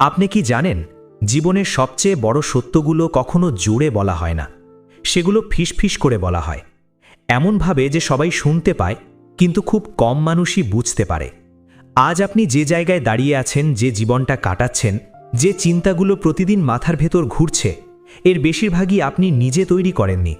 আপনি কি জানেন, জীবনের সবচেয়ে বড় সত্যগুলো কখনো জোরে বলা হয় না। সেগুলো ফিসফিস করে বলা হয়। এমনভাবে যে সবাই শুনতে পায়, কিন্তু খুব কম মানুষই বুঝতে পারে। আজ আপনি যে জায়গায় দাঁড়িয়ে আছেন, যে জীবনটা কাটাচ্ছেন, যে চিন্তাগুলো প্রতিদিন মাথার ভেতর ঘুরছে, এর বেশিরভাগই আপনি নিজে তৈরি করেননি।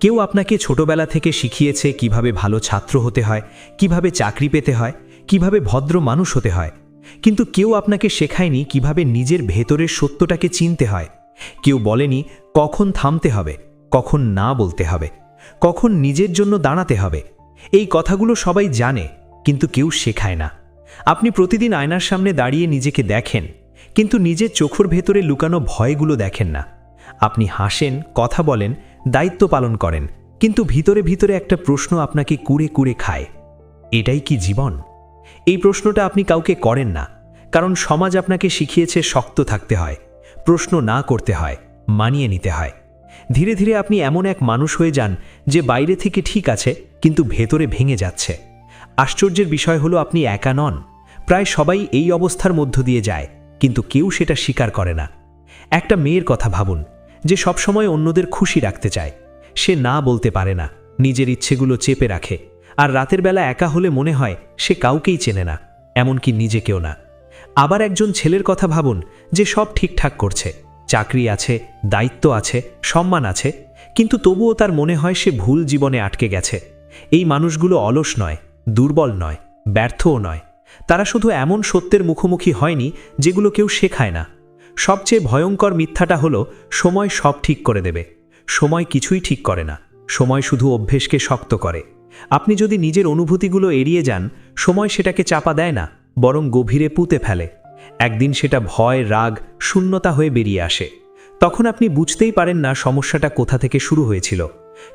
কেউ আপনাকে ছোটবেলা থেকে শিখিয়েছে কীভাবে ভালো ছাত্র হতে হয়, কীভাবে চাকরি পেতে হয়, কীভাবে ভদ্র মানুষ হতে হয়। কিন্তু কেউ আপনাকে শেখায়নি কীভাবে নিজের ভেতরের সত্যটাকে চিনতে হয়। কেউ বলেনি কখন থামতে হবে, কখন না বলতে হবে, কখন নিজের জন্য দাঁড়াতে হবে। এই কথাগুলো সবাই জানে, কিন্তু কেউ শেখায় না। আপনি প্রতিদিন আয়নার সামনে দাঁড়িয়ে নিজেকে দেখেন, কিন্তু নিজের চোখের ভেতরে লুকানো ভয়গুলো দেখেন না। আপনি হাসেন, কথা বলেন, দায়িত্ব পালন করেন, কিন্তু ভিতরে ভিতরে একটা প্রশ্ন আপনাকে কুড়ে কুড়ে খায়, এটাই কি জীবন? এই প্রশ্নটা আপনি কাউকে করেন না, কারণ সমাজ আপনাকে শিখিয়েছে শক্ত থাকতে হয়, প্রশ্ন না করতে হয়, মানিয়ে নিতে হয়। ধীরে ধীরে আপনি এমন এক মানুষ হয়ে যান যে বাইরে থেকে ঠিক আছে, কিন্তু ভেতরে ভেঙে যাচ্ছে। আশ্চর্যের বিষয় হলো আপনি একা নন, প্রায় সবাই এই অবস্থার মধ্য দিয়ে যায়, কিন্তু কেউ সেটা স্বীকার করে না। একটা মেয়ের কথা ভাবুন, যে সবসময় অন্যদের খুশি রাখতে চায়, সে না বলতে পারে না, নিজের ইচ্ছেগুলো চেপে রাখে আর রাতের বেলা একা হলে মনে হয় সে কাউকেই চেনে না, এমনকি নিজেকেও না। আবার একজন ছেলের কথা ভাবুন যে সব ঠিকঠাক করছে, চাকরি আছে, দায়িত্ব আছে, সম্মান আছে, কিন্তু তবুও তার মনে হয় সে ভুল জীবনে আটকে গেছে। এই মানুষগুলো অলস নয়, দুর্বল নয়, ব্যর্থও নয়। তারা শুধু এমন সত্যের মুখোমুখি হয়নি যেগুলো কেউ শেখায় না। সবচেয়ে ভয়ঙ্কর মিথ্যাটা হলো সময় সব ঠিক করে দেবে। সময় কিছুই ঠিক করে না, সময় শুধু অভ্যেসকে শক্ত করে। আপনি যদি নিজের অনুভূতিগুলো এড়িয়ে যান, সময় সেটাকে চাপা দেয় না, বরং গভীরে পুঁতে ফেলে। একদিন সেটা ভয়, রাগ, শূন্যতা হয়ে বেরিয়ে আসে। তখন আপনি বুঝতেই পারেন না সমস্যাটা কোথা থেকে শুরু হয়েছিল,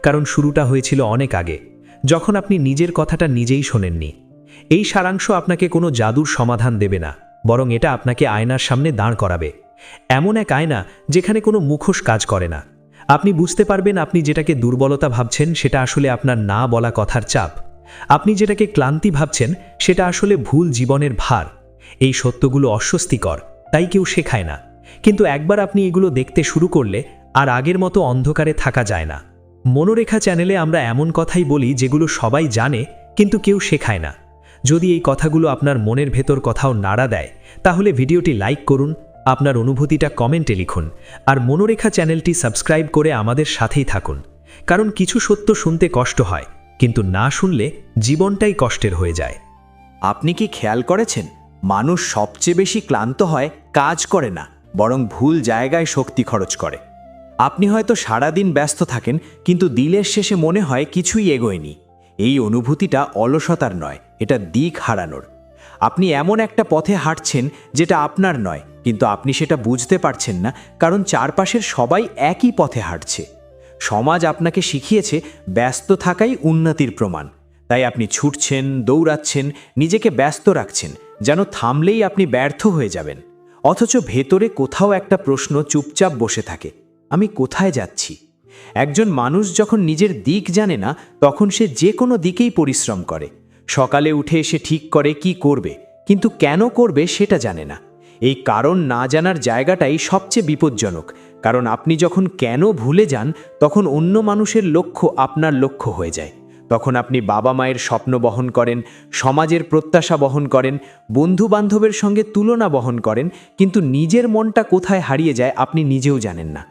কারণ শুরুটা হয়েছিল অনেক আগে, যখন আপনি নিজের কথাটা নিজেই শোনেননি। এই সারাংশ আপনাকে কোনো জাদুর সমাধান দেবে না, বরং এটা আপনাকে আয়নার সামনে দাঁড় করাবে। এমন এক আয়না যেখানে কোনো মুখোশ কাজ করে না। আপনি বুঝতে পারবেন আপনি যেটাকে দুর্বলতা ভাবছেন সেটা আসলে আপনার না বলা কথার চাপ। আপনি যেটাকে ক্লান্তি ভাবছেন সেটা আসলে ভুল জীবনের ভার। এই সত্যগুলো অস্বস্তিকর, তাই কেউ শেখায় না। কিন্তু একবার আপনি এগুলো দেখতে শুরু করলে আর আগের মতো অন্ধকারে থাকা যায় না। মনোরেখা চ্যানেলে আমরা এমন কথাই বলি যেগুলো সবাই জানে, কিন্তু কেউ শেখায় না। যদি এই কথাগুলো আপনার মনের ভেতর কথাও নাড়া দেয়, তাহলে ভিডিওটি লাইক করুন আপনার অনুভূতিটা কমেন্টে লিখুন আর মনোরেখা চ্যানেলটি সাবস্ক্রাইব করে আমাদের সাথেই থাকুন। কারণ কিছু সত্য শুনতে কষ্ট হয়, কিন্তু না শুনলে জীবনটাই কষ্টের হয়ে যায়। আপনি কি খেয়াল করেছেন? মানুষ সবচেয়ে বেশি ক্লান্ত হয় কাজ করে না, বরং ভুল জায়গায় শক্তি খরচ করে। আপনি হয়তো সারাদিন ব্যস্ত থাকেন, কিন্তু দিলের শেষে মনে হয় কিছুই এগোয়নি। এই অনুভূতিটা অলসতার নয়, এটা দিক হারানোর। আপনি এমন একটা পথে হাঁটছেন যেটা আপনার নয় কিন্তু আপনি সেটা বুঝতে পারছেন না, কারণ চারপাশের সবাই একই পথে হাঁটছে। সমাজ আপনাকে শিখিয়েছে ব্যস্ত থাকাই উন্নতির প্রমাণ। তাই আপনি ছুটছেন, দৌড়াচ্ছেন, নিজেকে ব্যস্ত রাখছেন, যেন থামলেই আপনি ব্যর্থ হয়ে যাবেন। অথচ ভেতরে কোথাও একটা প্রশ্ন চুপচাপ বসে থাকে, আমি কোথায় যাচ্ছি? একজন মানুষ যখন নিজের দিক জানে না, তখন সে যে কোনো দিকেই পরিশ্রম করে। সকালে উঠে এসে ঠিক করে কি করবে, কিন্তু কেন করবে সেটা জানে না। এই কারণ না জানার জায়গাটাই সবচেয়ে বিপজ্জনক। কারণ আপনি যখন কেন ভুলে যান, তখন অন্য মানুষের লক্ষ্য আপনার লক্ষ্য হয়ে যায়। তখন আপনি বাবা মায়ের স্বপ্ন বহন করেন, সমাজের প্রত্যাশা বহন করেন বন্ধু বান্ধবের সঙ্গে তুলনা বহন করেন, কিন্তু নিজের মনটা কোথায় হারিয়ে যায় আপনি নিজেও জানেন না।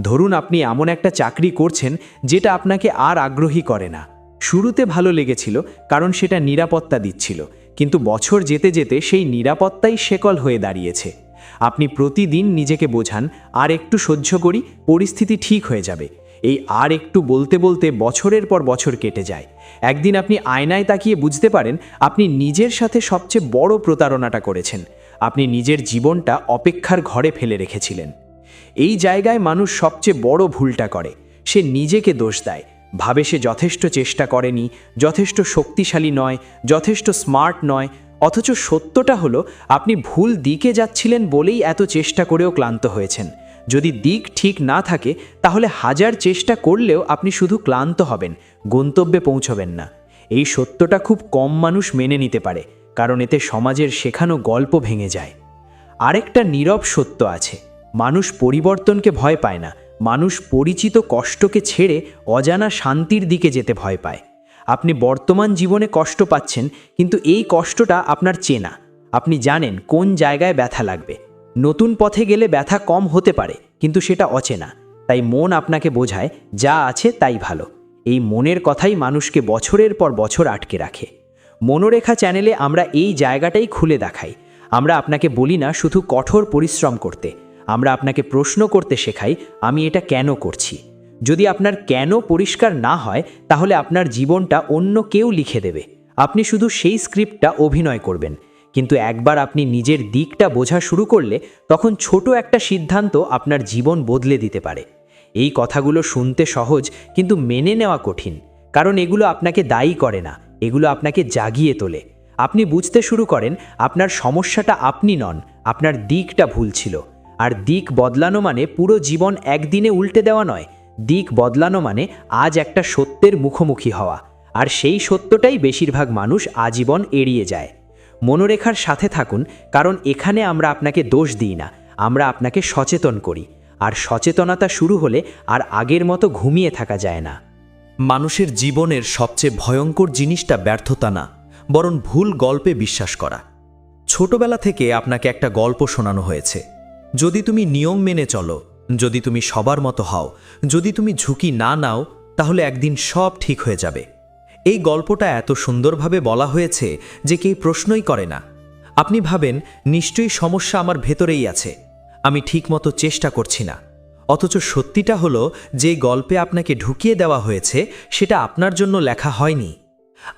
ধরুন আপনি এমন একটা চাকরি করছেন, যেটা আপনাকে আর আগ্রহী করে না। শুরুতে ভালো লেগেছিল, কারণ সেটা নিরাপত্তা দিচ্ছিল। কিন্তু বছর যেতে যেতে সেই নিরাপত্তাই শেকল হয়ে দাঁড়িয়েছে। আপনি প্রতিদিন নিজেকে বোঝান, আর একটু সহ্য করি, পরিস্থিতি ঠিক হয়ে যাবে। এই আর একটু বলতে বলতে বছরের পর বছর কেটে যায়। একদিন আপনি আয়নায় তাকিয়ে বুঝতে পারেন, আপনি নিজের সাথে সবচেয়ে বড় প্রতারণাটা করেছেন। আপনি নিজের জীবনটা অপেক্ষার ঘরে ফেলে রেখেছিলেন। এই জায়গায় মানুষ সবচেয়ে বড় ভুলটা করে। সে নিজেকে দোষ দেয়। ভাবে সে যথেষ্ট চেষ্টা করেনি, যথেষ্ট শক্তিশালী নয়, যথেষ্ট স্মার্ট নয়, অথচ সত্যটা হলো আপনি ভুল দিকে যাচ্ছিলেন বলেই এত চেষ্টা করেও ক্লান্ত হয়েছেন। যদি দিক ঠিক না থাকে, তাহলে হাজার চেষ্টা করলেও আপনি শুধু ক্লান্ত হবেন, গন্তব্যে পৌঁছবেন না। এই সত্যটা খুব কম মানুষ মেনে নিতে পারে, কারণ এতে সমাজের শেখানো গল্প ভেঙে যায়। আরেকটা নীরব সত্য আছে, মানুষ পরিবর্তনকে ভয় পায় না মানুষ পরিচিত কষ্টকে ছেড়ে অজানা শান্তির দিকে যেতে ভয় পায়। আপনি বর্তমান জীবনে কষ্ট পাচ্ছেন, কিন্তু এই কষ্টটা আপনার চেনা। আপনি জানেন কোন জায়গায় ব্যথা লাগবে। নতুন পথে গেলে ব্যথা কম হতে পারে, কিন্তু সেটা অচেনা। তাই মন আপনাকে বোঝায়, যা আছে তাই ভালো। এই মনের কথাই মানুষকে বছরের পর বছর আটকে রাখে। মনোরেখা চ্যানেলে আমরা এই জায়গাটাই খুলে দেখাই। আমরা আপনাকে বলি না শুধু কঠোর পরিশ্রম করতে। আমরা আপনাকে প্রশ্ন করতে শেখাই, আমি এটা কেন করছি। যদি আপনার কেন পরিষ্কার না হয়, তাহলে আপনার জীবনটা অন্য কেউ লিখে দেবে। আপনি শুধু সেই স্ক্রিপ্টটা অভিনয় করবেন। কিন্তু একবার আপনি নিজের দিকটা বোঝা শুরু করলে, তখন ছোট একটা সিদ্ধান্ত আপনার জীবন বদলে দিতে পারে। এই কথাগুলো শুনতে সহজ, কিন্তু মেনে নেওয়া কঠিন। কারণ এগুলো আপনাকে দায়ী করে না, এগুলো আপনাকে জাগিয়ে তোলে। আপনি বুঝতে শুরু করেন, আপনার সমস্যাটা আপনি নন, আপনার দিকটা ভুল ছিল। আর দিক বদলানো মানে পুরো জীবন একদিনে উল্টে দেওয়া নয়। দিক বদলানো মানে আজ একটা সত্যের মুখোমুখি হওয়া। আর সেই সত্যটাই বেশিরভাগ মানুষ আজীবন এড়িয়ে যায়। মনোরেখার সাথে থাকুন, কারণ এখানে আমরা আপনাকে দোষ দিই না, আমরা আপনাকে সচেতন করি। আর সচেতনতা শুরু হলে আর আগের মতো ঘুমিয়ে থাকা যায় না। মানুষের জীবনের সবচেয়ে ভয়ঙ্কর জিনিসটা ব্যর্থতা না, বরং ভুল গল্পে বিশ্বাস করা। ছোটবেলা থেকে আপনাকে একটা গল্প শোনানো হয়েছে। যদি তুমি নিয়ম মেনে চলো, যদি তুমি সবার মতো হও, যদি তুমি ঝুঁকি না নাও, তাহলে একদিন সব ঠিক হয়ে যাবে। এই গল্পটা এত সুন্দরভাবে বলা হয়েছে যে কেউ প্রশ্নই করে না। আপনি ভাবেন, নিশ্চয়ই সমস্যা আমার ভেতরেই আছে। আমি ঠিকমতো চেষ্টা করছি না। অথচ সত্যিটা হলো, যে গল্পে আপনাকে ঢুকিয়ে দেওয়া হয়েছে, সেটা আপনার জন্য লেখা হয়নি।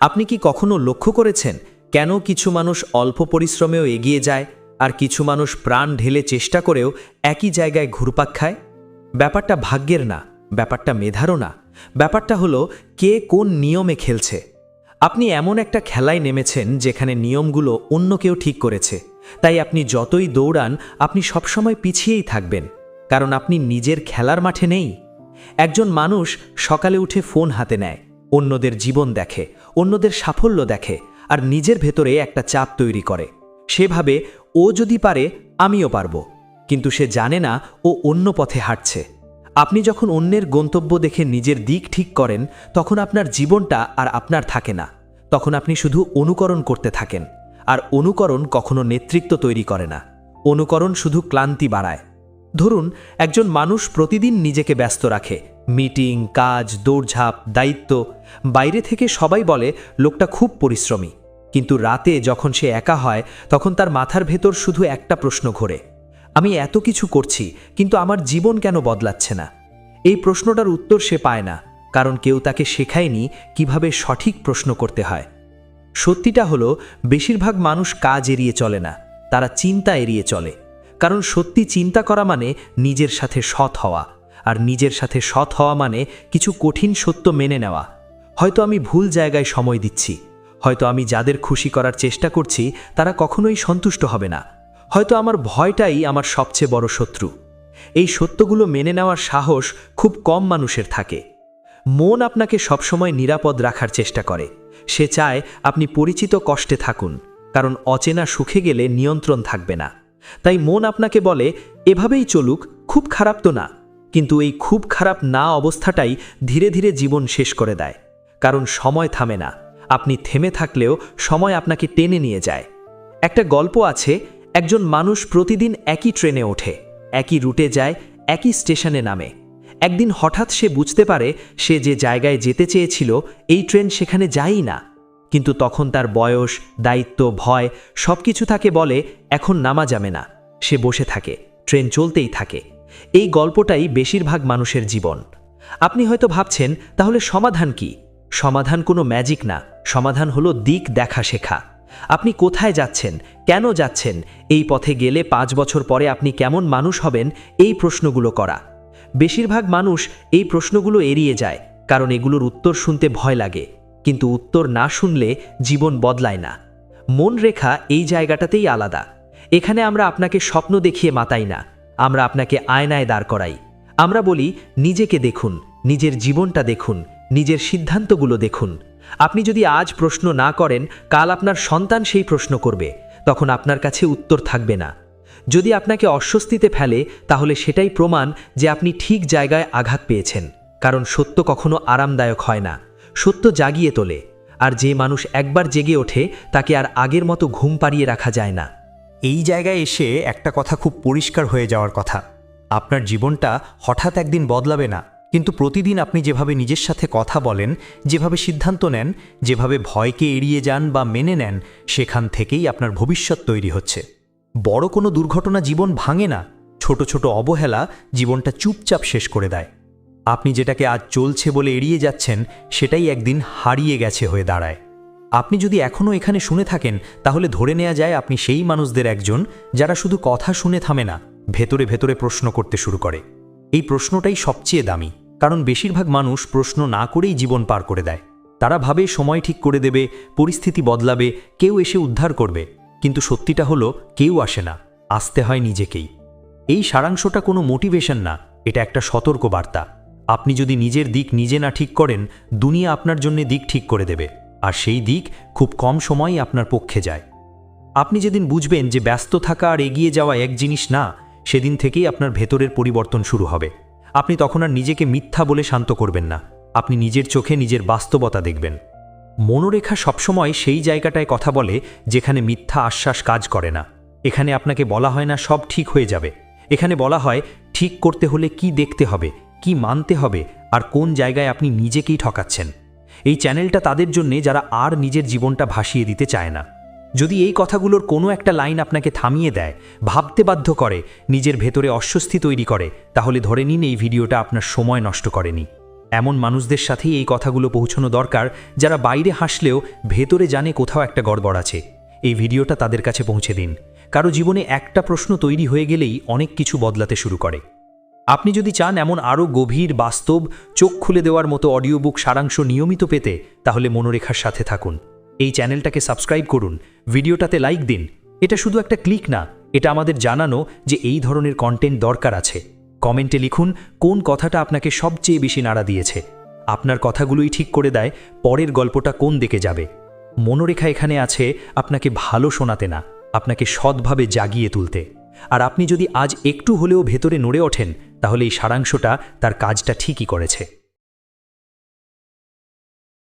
আপনি কি কখনো লক্ষ্য করেছেন, কেন কিছু মানুষ অল্প পরিশ্রমেও এগিয়ে যায়? আর কিছু মানুষ প্রাণ ঢেলে চেষ্টা করেও একই জায়গায় ঘুরপাক খায়? ব্যাপারটা ভাগ্যের না, ব্যাপারটা মেধারও না। ব্যাপারটা হলো, কে কোন নিয়মে খেলছে? আপনি এমন একটা খেলায় নেমেছেন যেখানে নিয়মগুলো অন্য কেউ ঠিক করেছে। তাই আপনি যতই দৌড়ান, আপনি সবসময় পিছিয়েই থাকবেন, কারণ আপনি নিজের খেলার মাঠে নেই। একজন মানুষ সকালে উঠে ফোন হাতে নেয়, অন্যদের জীবন দেখে, অন্যদের সাফল্য দেখে, আর নিজের ভেতরে একটা চাপ তৈরি করে। সেভাবে ও যদি পারে, আমিও পারব। কিন্তু সে জানে না ও অন্য পথে হাঁটছে। আপনি যখন অন্যের গন্তব্য দেখে নিজের দিক ঠিক করেন, তখন আপনার জীবনটা আর আপনার থাকে না। তখন আপনি শুধু অনুকরণ করতে থাকেন। আর অনুকরণ কখনো নেতৃত্ব তৈরি করে না। অনুকরণ শুধু ক্লান্তি বাড়ায়। ধরুন, একজন মানুষ প্রতিদিন নিজেকে ব্যস্ত রাখে। মিটিং, কাজ, দৌড়ঝাঁপ, দায়িত্ব। বাইরে থেকে সবাই বলে, লোকটা খুব পরিশ্রমী। কিন্তু রাতে যখন সে একা হয়, তখন তার মাথার ভেতর শুধু একটা প্রশ্ন ঘোরে। আমি এত কিছু করছি, কিন্তু আমার জীবন কেন বদলাচ্ছে না? এই প্রশ্নটার উত্তর সে পায় না, কারণ কেউ তাকে শেখায়নি কীভাবে সঠিক প্রশ্ন করতে হয়। সত্যিটা হলো, বেশিরভাগ মানুষ কাজ এড়িয়ে চলে না, তারা চিন্তা এড়িয়ে চলে। কারণ সত্যি চিন্তা করা মানে নিজের সাথে সৎ হওয়া, আর নিজের সাথে সৎ হওয়া মানে কিছু কঠিন সত্য মেনে নেওয়া। হয়তো আমি ভুল জায়গায় সময় দিচ্ছি হয়তো আমি যাদের খুশি করার চেষ্টা করছি, তারা কখনোই সন্তুষ্ট হবে না। হয়তো আমার ভয়টাই আমার সবচেয়ে বড় শত্রু। এই সত্যগুলো মেনে নেওয়ার সাহস খুব কম মানুষের থাকে। মন আপনাকে সবসময় নিরাপদ রাখার চেষ্টা করে। সে চায় আপনি পরিচিত কষ্টে থাকুন, কারণ অচেনা সুখে গেলে নিয়ন্ত্রণ থাকবে না। তাই মন আপনাকে বলে, এভাবেই চলুক, খুব খারাপ তো না। কিন্তু এই খুব খারাপ না অবস্থাটাই ধীরে ধীরে জীবন শেষ করে দেয়, কারণ সময় থামে না। আপনি থেমে থাকলেও সময় আপনাকে টেনে নিয়ে যায়। একটা গল্প আছে, একজন মানুষ প্রতিদিন একই ট্রেনে ওঠে, একই রুটে যায়, একই স্টেশনে নামে। একদিন হঠাৎ সে বুঝতে পারে, সে যে জায়গায় যেতে চেয়েছিল, এই ট্রেন সেখানে যায়ই না। কিন্তু তখন তার বয়স, দায়িত্ব, ভয় সব কিছু তাকে বলে, এখন নামা যাবে না। সে বসে থাকে, ট্রেন চলতেই থাকে। এই গল্পটাই বেশিরভাগ মানুষের জীবন। আপনি হয়তো ভাবছেন, তাহলে সমাধান কি? সমাধান কোনো ম্যাজিক না। সমাধান হলো দিক দেখা শেখা। আপনি কোথায় যাচ্ছেন? কেন যাচ্ছেন? এই পথে গেলে পাঁচ বছর পরে আপনি কেমন মানুষ হবেন? এই প্রশ্নগুলো করা। বেশিরভাগ মানুষ এই প্রশ্নগুলো এড়িয়ে যায়, কারণ এগুলোর উত্তর শুনতে ভয় লাগে। কিন্তু উত্তর না শুনলে জীবন বদলায় না। মন রেখা এই জায়গাটাতেই আলাদা। এখানে আমরা আপনাকে স্বপ্ন দেখিয়ে মাতাই না। আমরা আপনাকে আয়নায় দাঁড় করাই। আমরা বলি, নিজেকে দেখুন, নিজের জীবনটা দেখুন। নিজের সিদ্ধান্তগুলো দেখুন। আপনি যদি আজ প্রশ্ন না করেন, কাল আপনার সন্তান সেই প্রশ্ন করবে, তখন আপনার কাছে উত্তর থাকবে না। যদি আপনাকে অস্বস্তিতে ফেলে, তাহলে সেটাই প্রমাণ যে আপনি ঠিক জায়গায় আঘাত পেয়েছেন, কারণ সত্য কখনো আরামদায়ক হয় না। সত্য জাগিয়ে তোলে, আর যে মানুষ একবার জেগে ওঠে, তাকে আর আগের মতো ঘুম পাড়িয়ে রাখা যায় না। এই জায়গায় এসে একটা কথা খুব পরিষ্কার হয়ে যাওয়ার কথা। আপনার জীবনটা হঠাৎ একদিন বদলাবে না। কিন্তু প্রতিদিন আপনি যেভাবে নিজের সাথে কথা বলেন, যেভাবে সিদ্ধান্ত নেন, যেভাবে ভয়কে এড়িয়ে যান বা মেনে নেন, সেখান থেকেই আপনার ভবিষ্যৎ তৈরি হচ্ছে। বড় কোনো দুর্ঘটনা জীবন ভাঙে না, ছোট ছোট অবহেলা জীবনটা চুপচাপ শেষ করে দেয়। আপনি যেটাকে আজ চলছে বলে এড়িয়ে যাচ্ছেন, সেটাই একদিন হারিয়ে গেছে হয়ে দাঁড়ায়। আপনি যদি এখনও এখানে শুনে থাকেন, তাহলে ধরে নেওয়া যায় আপনি সেই মানুষদের একজন, যারা শুধু কথা শুনে থামে না, ভেতরে ভেতরে প্রশ্ন করতে শুরু করে। এই প্রশ্নটাই সবচেয়ে দামি। কারণ বেশিরভাগ মানুষ প্রশ্ন না করেই জীবন পার করে দেয়। তারা ভাবে সময় ঠিক করে দেবে, পরিস্থিতি বদলাবে, কেউ এসে উদ্ধার করবে। কিন্তু সত্যিটা হলো, কেউ আসে না, আসতে হয় নিজেকেই। এই সারাংশটা কোনো মোটিভেশন না, এটা একটা সতর্ক বার্তা আপনি যদি নিজের দিক নিজে না ঠিক করেন, দুনিয়া আপনার জন্য দিক ঠিক করে দেবে, আর সেই দিক খুব কম সময়ই আপনার পক্ষে যায়। আপনি যেদিন বুঝবেন যে ব্যস্ত থাকা আর এগিয়ে যাওয়া এক জিনিস না, সেদিন থেকেই আপনার ভেতরের পরিবর্তন শুরু হবে। আপনি তখন আর নিজেকে মিথ্যা বলে শান্ত করবেন না। আপনি নিজের চোখে নিজের বাস্তবতা দেখবেন। মনোরেখা সবসময় সেই জায়গাটায় কথা বলে যেখানে মিথ্যা আশ্বাস কাজ করে না। এখানে আপনাকে বলা হয় না সব ঠিক হয়ে যাবে। এখানে বলা হয় ঠিক করতে হলে কি দেখতে হবে, কি মানতে হবে, আর কোন জায়গায় আপনি নিজেকেই ঠকাচ্ছেন। এই চ্যানেলটা তাদের জন্যে যারা আর নিজের জীবনটা ভাসিয়ে দিতে চায় না। যদি এই কথাগুলোর কোনো একটা লাইন আপনাকে থামিয়ে দেয়, ভাবতে বাধ্য করে, নিজের ভেতরে অস্বস্তি তৈরি করে, তাহলে ধরে নিন এই ভিডিওটা আপনার সময় নষ্ট করেনি। এমন মানুষদের সাথেই এই কথাগুলো পৌঁছানো দরকার, যারা বাইরে হাসলেও ভেতরে জানে কোথাও একটা গড়বড় আছে। এই ভিডিওটা তাদের কাছে পৌঁছে দিন। কারও জীবনে একটা প্রশ্ন তৈরি হয়ে গেলেই অনেক কিছু বদলাতে শুরু করে। আপনি যদি চান এমন আরও গভীর, বাস্তব, চোখ খুলে দেওয়ার মতো অডিও বুক সারাংশ নিয়মিত পেতে, তাহলে মনোরেখার সাথে থাকুন। এই চ্যানেলটাকে সাবস্ক্রাইব করুন, ভিডিওটাতে লাইক দিন। এটা শুধু একটা ক্লিক না, এটা আমাদের জানানো যে এই ধরনের কন্টেন্ট দরকার আছে। কমেন্টে লিখুন, কোন কথাটা আপনাকে সবচেয়ে বেশি নাড়া দিয়েছে? আপনার কথাগুলোই ঠিক করে দেয়, পরের গল্পটা কোন দিকে যাবে? মনোরেখা এখানে আছে, আপনাকে ভালো শোনাতে না, আপনাকে সৎভাবে জাগিয়ে তুলতে। আর আপনি যদি আজ একটু হলেও ভেতরে নড়ে ওঠেন, তাহলে এই সারাংশটা তার কাজটা ঠিকই করেছে।